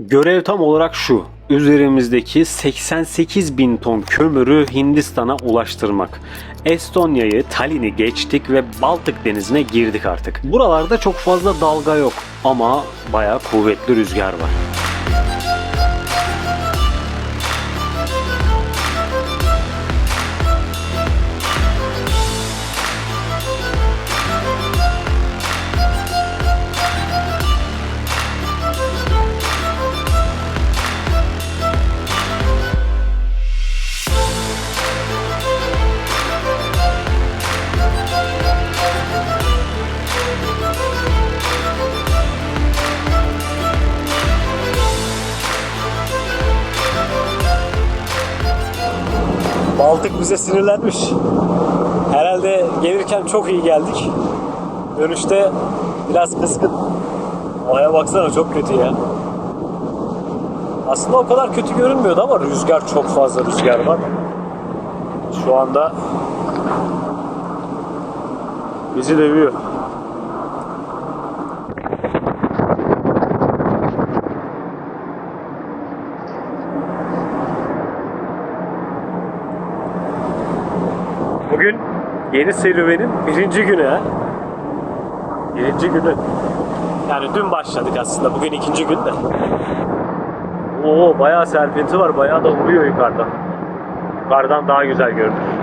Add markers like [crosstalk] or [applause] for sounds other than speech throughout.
Görev tam olarak şu. Üzerimizdeki 88 bin ton kömürü Hindistan'a ulaştırmak. Estonya'yı, Tallinn'i geçtik ve Baltık denizine girdik artık. Buralarda çok fazla dalga yok ama bayağı kuvvetli rüzgar var. Baltık bize sinirlenmiş. Herhalde gelirken çok iyi geldik. Dönüşte biraz kızgın. Havaya baksana çok kötü ya. Aslında o kadar kötü görünmüyordu ama rüzgar çok fazla rüzgar var. Şu anda bizi dövüyor. Bugün yeni serüvenin birinci günü ha. Birinci günü. Yani dün başladık aslında. Bugün ikinci gün de. Oo bayağı serpinti var. Bayağı da vuruyor yukarıdan. Yukarıdan daha güzel görünür.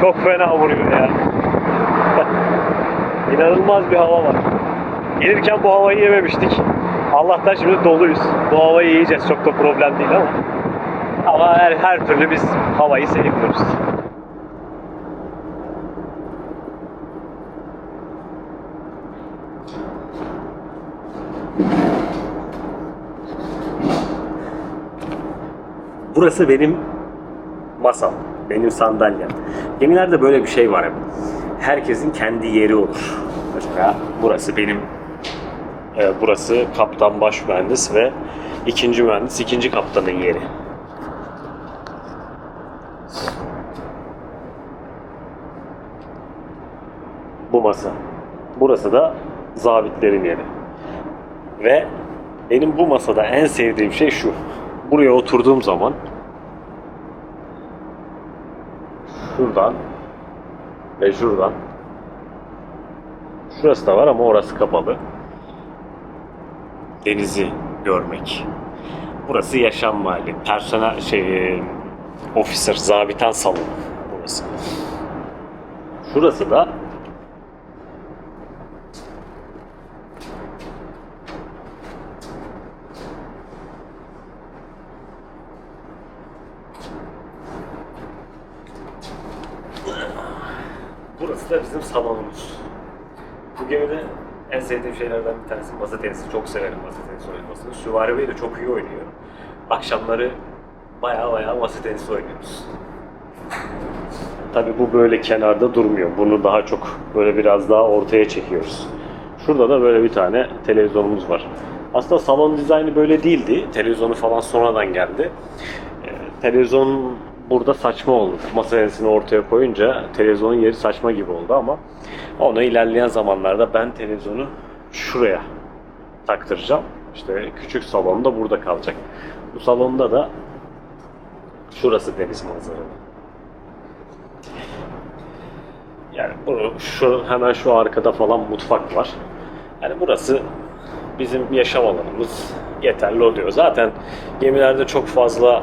Çok fena vuruyor ya. [laughs] İnanılmaz bir hava var. Gelirken bu havayı yememiştik. Allah'tan şimdi doluyuz. Bu havayı yiyeceğiz. Çok da problem değil ama. Ama her, her türlü biz havayı seviyoruz. Burası benim masam, benim sandalyem. Gemilerde böyle bir şey var hep. Herkesin kendi yeri olur. Mesela burası benim, e, burası kaptan baş mühendis ve ikinci mühendis ikinci kaptanın yeri. Bu masa. Burası da zabitlerin yeri. Ve benim bu masada en sevdiğim şey şu. Buraya oturduğum zaman şuradan ve şuradan şurası da var ama orası kapalı. Denizi görmek. Burası yaşam mahalli. Personel şey officer, zabitan salonu burası. Şurası da Burası da bizim salonumuz. Bu gemide en sevdiğim şeylerden bir tanesi masa tenisi. Çok severim masa tenisi oynamasını. Süvari Bey de çok iyi oynuyor. Akşamları baya baya masa tenisi oynuyoruz. Tabi bu böyle kenarda durmuyor. Bunu daha çok böyle biraz daha ortaya çekiyoruz. Şurada da böyle bir tane televizyonumuz var. Aslında salon dizaynı böyle değildi. Televizyonu falan sonradan geldi. Ee, televizyon burada saçma oldu. Masa tenisini ortaya koyunca televizyonun yeri saçma gibi oldu ama onu ilerleyen zamanlarda ben televizyonu şuraya taktıracağım. İşte küçük salon da burada kalacak. Bu salonda da şurası deniz manzaralı. Yani şu hemen şu arkada falan mutfak var. Yani burası bizim yaşam alanımız yeterli oluyor. Zaten gemilerde çok fazla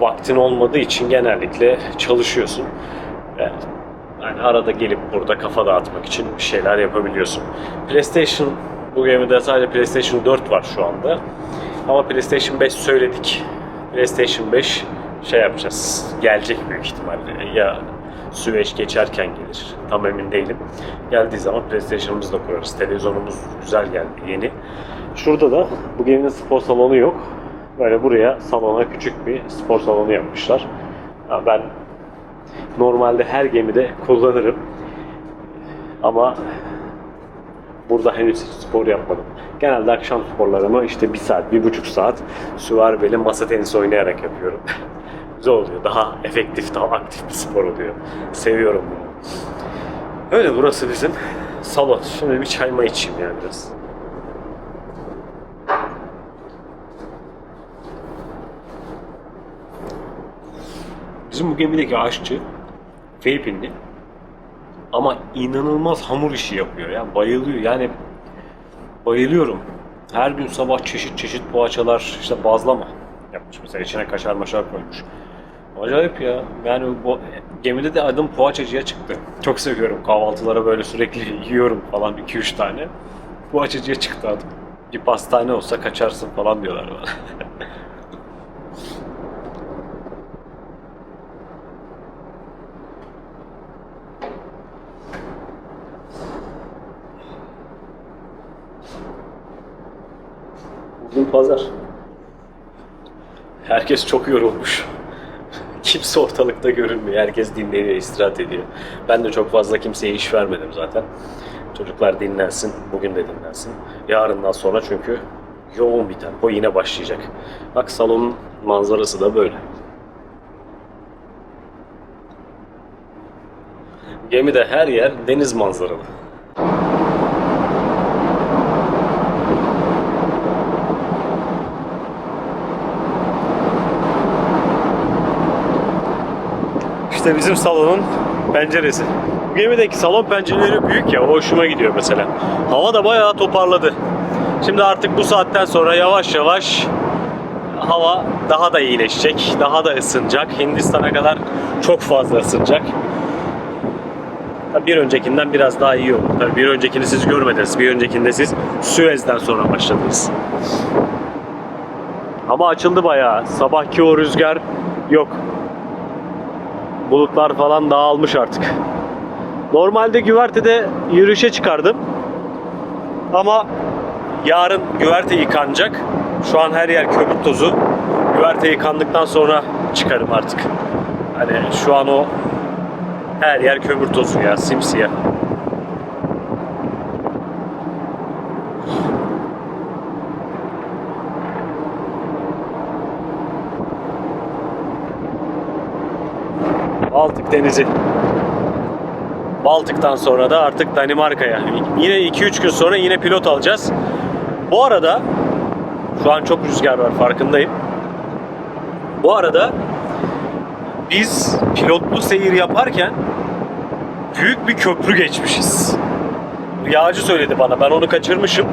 vaktin olmadığı için genellikle çalışıyorsun. Yani arada gelip burada kafa dağıtmak için bir şeyler yapabiliyorsun. PlayStation bu gemide sadece PlayStation 4 var şu anda. Ama PlayStation 5 söyledik. PlayStation 5 şey yapacağız. Gelecek büyük ihtimalle. Ya Süveyş geçerken gelir. Tam emin değilim. Geldiği zaman PlayStation'ımızı da koyarız. Televizyonumuz güzel geldi. Yeni. Şurada da bu geminin spor salonu yok. Böyle buraya salona küçük bir spor salonu yapmışlar. Ya ben normalde her gemide kullanırım. Ama burada henüz hiç spor yapmadım. Genelde akşam sporlarımı işte bir saat, bir buçuk saat süvaribeli masa tenisi oynayarak yapıyorum. [laughs] Güzel oluyor. Daha efektif, daha aktif bir spor oluyor. Seviyorum bunu. Öyle burası bizim salon. Şimdi bir çayma içeyim yani biraz. Bizim bu gemideki aşçı Filipinli ama inanılmaz hamur işi yapıyor ya. Bayılıyor yani bayılıyorum. Her gün sabah çeşit çeşit poğaçalar işte bazlama yapmış mesela içine kaşar maşar koymuş. Acayip ya. Yani bu gemide de adım poğaçacıya çıktı. Çok seviyorum kahvaltılara böyle sürekli [laughs] yiyorum falan 2-3 tane. Poğaçacıya çıktı adım. Bir pastane olsa kaçarsın falan diyorlar bana. [laughs] Bugün pazar. Herkes çok yorulmuş. Kimse ortalıkta görünmüyor. Herkes dinleniyor, istirahat ediyor. Ben de çok fazla kimseye iş vermedim zaten. Çocuklar dinlensin, bugün de dinlensin. Yarından sonra çünkü yoğun bir tempo yine başlayacak. Bak salonun manzarası da böyle. Gemide her yer deniz manzaralı. İşte bizim salonun penceresi. Gemideki salon pencereleri büyük ya, hoşuma gidiyor mesela. Hava da bayağı toparladı. Şimdi artık bu saatten sonra yavaş yavaş hava daha da iyileşecek, daha da ısınacak. Hindistan'a kadar çok fazla ısınacak. Bir öncekinden biraz daha iyi olur. Tabii bir öncekini siz görmediniz. Bir öncekinde siz Suez'den sonra başladınız. Ama açıldı bayağı. Sabahki o rüzgar yok. Bulutlar falan dağılmış artık. Normalde güvertede yürüyüşe çıkardım. Ama yarın güverte yıkanacak. Şu an her yer kömür tozu. Güverte yıkandıktan sonra çıkarım artık. Hani şu an o her yer kömür tozu ya simsiyah. Baltık Denizi. Baltık'tan sonra da artık Danimarka'ya. Yine 2-3 gün sonra yine pilot alacağız. Bu arada şu an çok rüzgar var farkındayım. Bu arada biz pilotlu seyir yaparken büyük bir köprü geçmişiz. Yağcı söyledi bana. Ben onu kaçırmışım.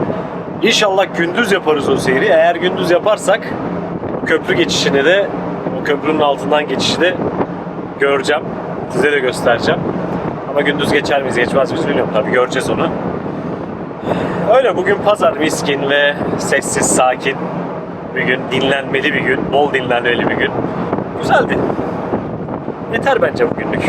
İnşallah gündüz yaparız o seyri. Eğer gündüz yaparsak köprü geçişini de o köprünün altından geçişi göreceğim. Size de göstereceğim. Ama gündüz geçer miyiz geçmez miyiz bilmiyorum. Tabii göreceğiz onu. Öyle bugün pazar miskin ve sessiz sakin bir gün. Dinlenmeli bir gün. Bol dinlenmeli bir gün. Güzeldi. Yeter bence bugünlük.